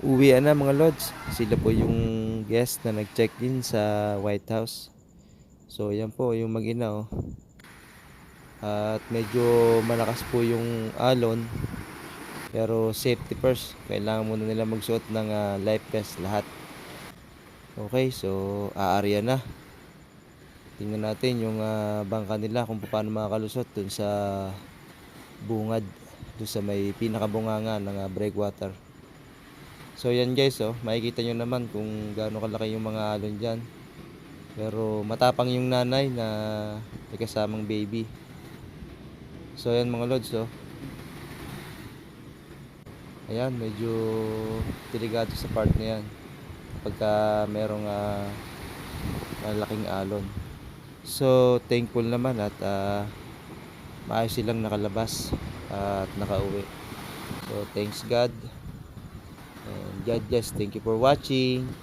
Uwi na mga lods. Sila po yung guest na nag-check-in sa White House. So yan po yung mag-ina oh. At medyo malakas po yung alon. Pero safety first. Kailangan muna nila magsuot ng ah, life vest lahat. Okay, so aarya na. Tingnan natin yung ah, bangka nila kung paano makakalusot dun sa bungad. Dun sa may pinakabunganga ng ah, breakwater. So yan guys, oh, makikita nyo naman kung gaano kalaki yung mga alon dyan. Pero matapang yung nanay na may kasamang baby. So yan mga lods, oh. Ayan, medyo delikado sa part na yan. Pagka merong ah, malaking alon. So thankful naman at ah, maayos silang nakalabas at nakauwi. So thanks God. God bless. Thank you for watching.